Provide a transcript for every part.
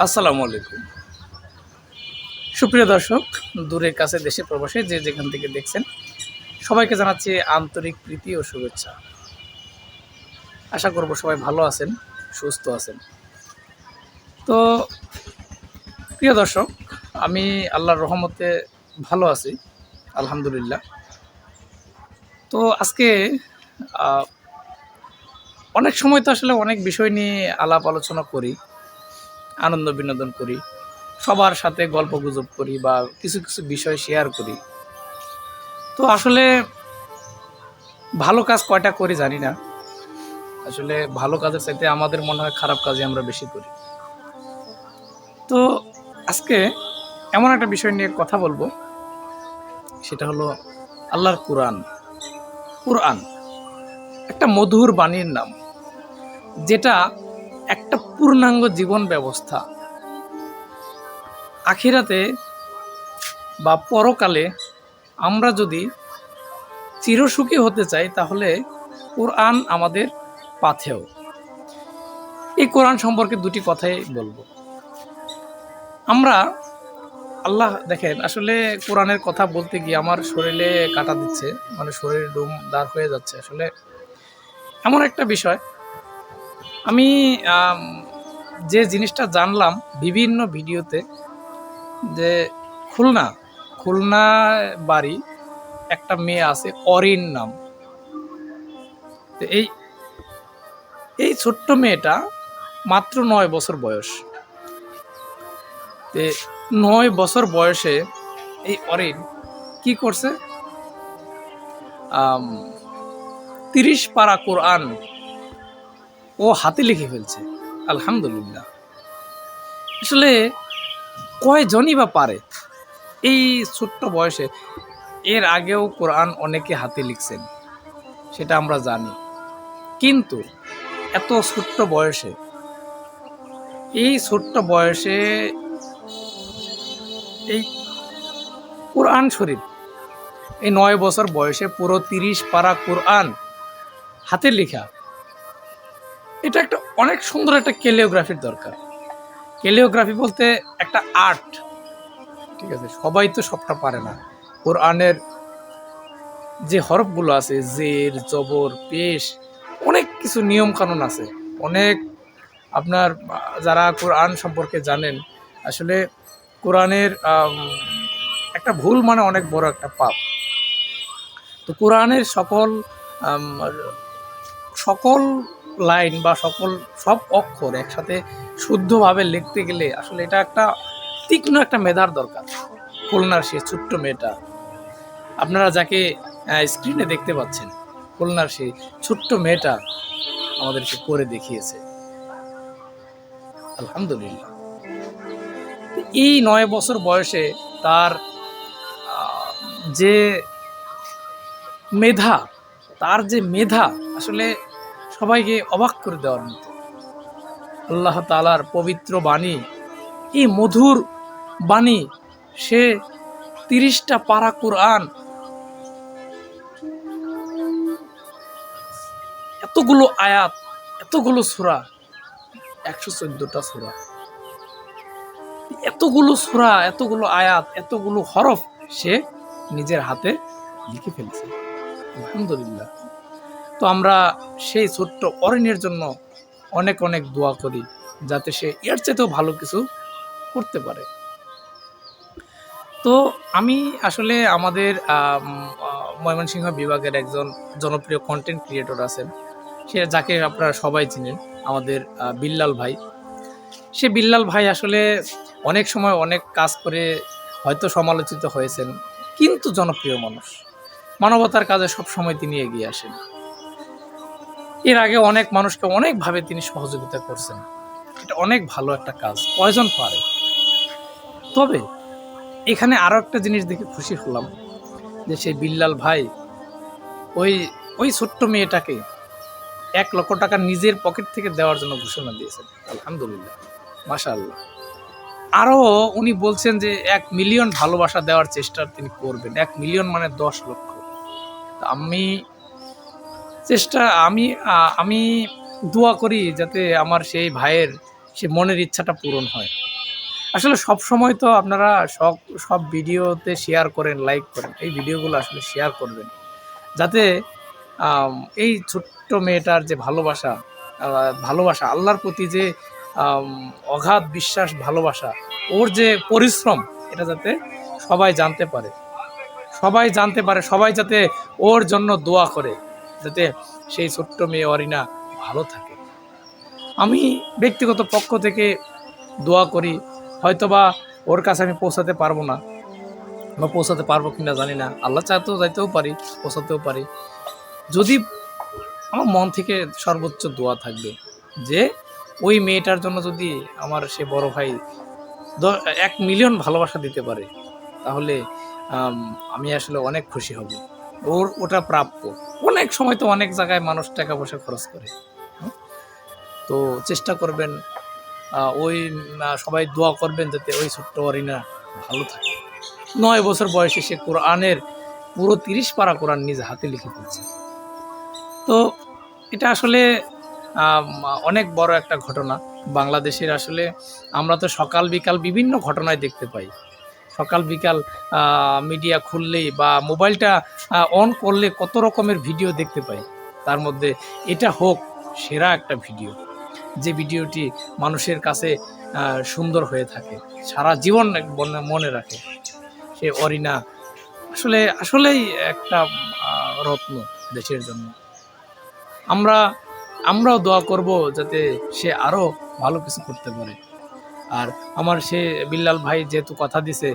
আসসালামু আলাইকুম। সুপ্রিয় দর্শক দূরের কাছে দেশে প্রবাসে যে যেখান থেকে দেখছেন, সবাইকে জানাচ্ছি আন্তরিক প্রীতি ও শুভেচ্ছা। আশা করব সবাই ভালো আছেন, সুস্থ আছেন। তো, প্রিয় দর্শক, আমি আল্লাহর রহমতে ভালো আছি, আলহামদুলিল্লাহ। তো আজকে অনেক সময় তো আসলে অনেক বিষয় নিয়ে আলাপ আলোচনা করি আনন্দ বিনোদন করি, সবার সাথে গল্প গুজব করি বা কিছু কিছু বিষয় শেয়ার করি। তো আসলে ভালো কাজ কয়টা করি জানি না। আসলে ভালো কাজের চাইতে আমাদের মনে হয় খারাপ কাজে আমরা বেশি করি। তো আজকে এমন একটা বিষয় নিয়ে কথা বলব, সেটা হলো আল্লাহর কোরআন। কোরআন, একটা মধুর বাণীর নাম, যেটা পূর্ণাঙ্গ জীবন ব্যবস্থা। আখিরাতে বা পরকালে আমরা যদি চিরসুখী হতে চাই, তাহলে কোরআন আমাদের পাথেও এই কোরআন সম্পর্কে দুটি কথাই বলব। আমরা, আল্লাহ দেখেন, আসলে কোরআনের কথা বলতে গিয়ে আমার শরীরে কাটা দিচ্ছে মানে শরীর ডুম দাঁড় হয়ে যাচ্ছে। আসলে এমন একটা বিষয় আমি যে জিনিসটা জানলাম বিভিন্ন ভিডিওতে যে খুলনা খুলনা বাড়ি একটা মেয়ে আছে, অরিন নাম। এই এই ছোট্ট মেয়েটা মাত্র নয় বছর বয়স। তে নয় বছর বয়সে এই অরিন কি করছে? তিরিশ পারা কোরআন ও হাতে লিখে ফেলছে। আলহামদুলিল্লাহ। আসলে কয়জনই বা পারে? এই ছোট্ট বয়সে, এর আগেও কোরআন অনেকে হাতে লিখছেন, সেটা আমরা জানি। কিন্তু এত ছোট্ট বয়সে, এই ছোট্ট বয়সে এই কোরআন শরীফ, এই নয় বছর বয়সে পুরো তিরিশ পারা কোরআন হাতে লেখা এটা একটা অনেক সুন্দর একটা কেলিওগ্রাফির দরকার। কেলিওগ্রাফি বলতে একটা আর্ট। ঠিক আছে, সবাই তো সবটা পারে না। কোরআনের যে হরফগুলো আছে, জের, জবর, পেশ, অনেক কিছু নিয়ম কানুন আছে। অনেক আপনার, যারা কোরআন সম্পর্কে জানেন, আসলে কোরআনের একটা ভুল মানে অনেক বড় একটা পাপ। তো কোরআনের সকল সকল লাইন বা সকল, সব অক্ষর একসাথে শুদ্ধভাবে লিখতে গেলে আসলে এটা একটা তীক্ষ্ণ একটা মেধার দরকার। খুলনার সে ছোট্ট মেয়েটা। আপনারা যাকে স্ক্রিনে দেখতে পাচ্ছেন, খুলনার সেই ছোট্ট মেয়েটা আমাদেরকে করে দেখিয়েছে। আলহামদুলিল্লাহ। এই নয় বছর বয়সে তার যে মেধা, তার যে মেধা, আসলে সবাইকে অবাক করে দেওয়ার মতো। আল্লাহ তালার পবিত্র বাণী এই মধুর বাণী, সে তিরিশটা পারা কোরআন। এতগুলো আয়াত, এতগুলো সুরা, একশো চোদ্দটা সুরা। এতগুলো সুরা, এতগুলো আয়াত, এতগুলো হরফ সে নিজের হাতে লিখে ফেলছে। আলহামদুলিল্লাহ। তো আমরা সেই ছোট্ট অরণ্যের জন্য অনেক অনেক দোয়া করি, যাতে সে এর চেয়েতেও ভালো কিছু করতে পারে। তো আমি আসলে আমাদের ময়মনসিংহ বিভাগের একজন জনপ্রিয় কন্টেন্ট ক্রিয়েটর আছেন। সে যাকে আপনারা সবাই চিনেন, আমাদের বিল্লাল ভাই। সে বিল্লাল ভাই আসলে অনেক সময় অনেক কাজ করে হয়তো সমালোচিত হয়েছেন, কিন্তু জনপ্রিয় মানুষ। মানবতার কাজে সব সময় তিনি এগিয়ে আসেন। এর আগে অনেক মানুষকে অনেকভাবে তিনি সহযোগিতা করছেন। এটা অনেক ভালো একটা কাজ, কয়জন পারে? তবে এখানে আরও একটা জিনিস দেখে খুশি হলাম, যে সেই বিল্লাল ভাই, ওই ওই ছোট্ট মেয়েটাকে এক লক্ষ টাকা নিজের পকেট থেকে দেওয়ার জন্য ঘোষণা দিয়েছেন। আলহামদুলিল্লাহ, মাশাআল্লাহ। আরও উনি বলছেন যে এক মিলিয়ন ভালোবাসা দেওয়ার চেষ্টা তিনি করবেন, এক মিলিয়ন মানে দশ লক্ষ। আমি চেষ্টা, আমি আমি দোয়া করি যাতে আমার সেই ভাইয়ের, সে মনের ইচ্ছাটা পূরণ হয়। আসলে সব সময় তো আপনারা সব সব ভিডিওতে শেয়ার করেন লাইক করেন, এই ভিডিওগুলো আসলে শেয়ার করবেন। যাতে এই ছোট্ট মেয়েটার যে ভালোবাসা ভালোবাসা, আল্লাহর প্রতি যে অগাধ বিশ্বাস, ভালোবাসা, ওর যে পরিশ্রম, এটা যাতে সবাই জানতে পারে। সবাই জানতে পারে, সবাই যাতে ওর জন্য দোয়া করে। যাতে সেই ছোট্ট মেয়ে অরিনা ভালো থাকে। আমি ব্যক্তিগত পক্ষ থেকে দোয়া করি, হয়তোবা ওর কাছে আমি পৌঁছাতে পারব না বা পৌঁছাতে পারব কিনা জানি না। আল্লাহ চাইতেও যাইতেও পারি, পৌঁছাতেও পারি। যদি আমার মন থেকে সর্বোচ্চ দোয়া থাকবে যে ওই মেয়েটার জন্য যদি আমার সে বড় ভাই এক মিলিয়ন ভালোবাসা দিতে পারে, তাহলে আমি আসলে অনেক খুশি হব। ওর ওটা প্রাপ্য। অনেক সময় তো অনেক জায়গায় মানুষ টাকা পয়সা খরচ করে। তো চেষ্টা করবেন ওই সবাই দোয়া করবেন যাতে ওই ছোট্ট অরিনা ভালো থাকে। নয় বছর বয়সে সে কোরআনের পুরো তিরিশ পারা কোরআন নিজে হাতে লিখে ফেলছে। তো এটা আসলে অনেক বড় একটা ঘটনা। বাংলাদেশের আসলে আমরা তো সকাল বিকাল বিভিন্ন ঘটনায় দেখতে পাই। সকাল বিকাল মিডিয়া খুললেই বা মোবাইলটা অন করলে কত রকমের ভিডিও দেখতে পাই। তার মধ্যে এটা হোক, সেরা একটা ভিডিও যে ভিডিওটি মানুষের কাছে সুন্দর হয়ে থাকে, সারা জীবন মনে রাখে। সে অরিনা আসলে, আসলেই একটা রত্ন দেশের জন্য। আমরা, আমরাও দোয়া করব যাতে সে আরও ভালো কিছু করতে পারে। আর আমার সে বিল্লাল ভাই যেহেতু কথা দিছে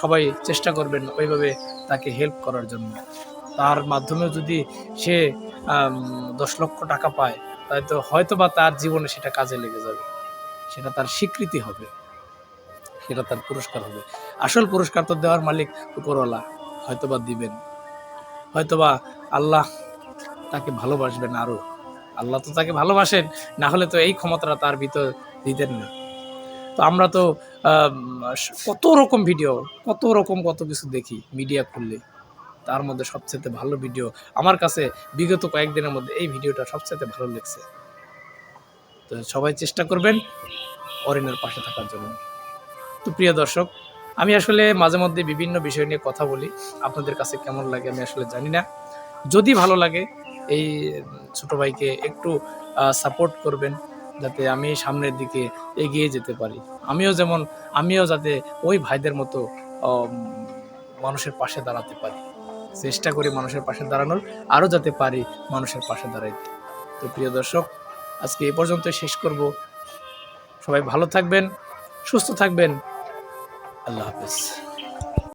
সবাই চেষ্টা করবেন ওইভাবে তাকে হেল্প করার জন্য। তার মাধ্যমেও যদি সে দশ লক্ষ টাকা পায় হয়তো হয়তো বা তার জীবনে সেটা কাজে লেগে যাবে। সেটা তার স্বীকৃতি হবে। সেটা তার পুরস্কার হবে। আসল পুরস্কার তো দেওয়ার মালিক উপরওয়ালা হয়তোবা দিবেন। হয়তোবা আল্লাহ তাকে ভালোবাসবেন আরও। আল্লাহ তো তাকে ভালোবাসেন, না হলে তো এই ক্ষমতাটা তার ভিতর দিতেন না। তো আমরা তো কত রকম ভিডিও কত রকম কত কিছু দেখি মিডিয়া খুললে। তার মধ্যে সবচেয়ে ভালো ভিডিও আমার কাছে বিগত কয়েকদিনের মধ্যে এই ভিডিওটা সবচেয়ে ভালো লেগছে। তো সবাই চেষ্টা করবেন অরিনের পাশে থাকার জন্য। তো প্রিয় দর্শক, আমি আসলে মাঝে মধ্যে বিভিন্ন বিষয় নিয়ে কথা বলি। আপনাদের কাছে কেমন লাগে আমি আসলে জানি না। যদি ভালো লাগে, এই ছোট ভাইকে একটু সাপোর্ট করবেন। যাতে আমি সামনের দিকে এগিয়ে যেতে পারি। আমিও যেমন, আমিও যাতে ওই ভাইদের মতো মানুষের পাশে দাঁড়াতে পারি। চেষ্টা করি মানুষের পাশে দাঁড়ানোর, আরও যাতে পারি মানুষের পাশে দাঁড়াইতে। তো প্রিয় দর্শক, আজকে এই পর্যন্ত শেষ করব। সবাই ভালো থাকবেন, সুস্থ থাকবেন। আল্লাহ হাফেজ।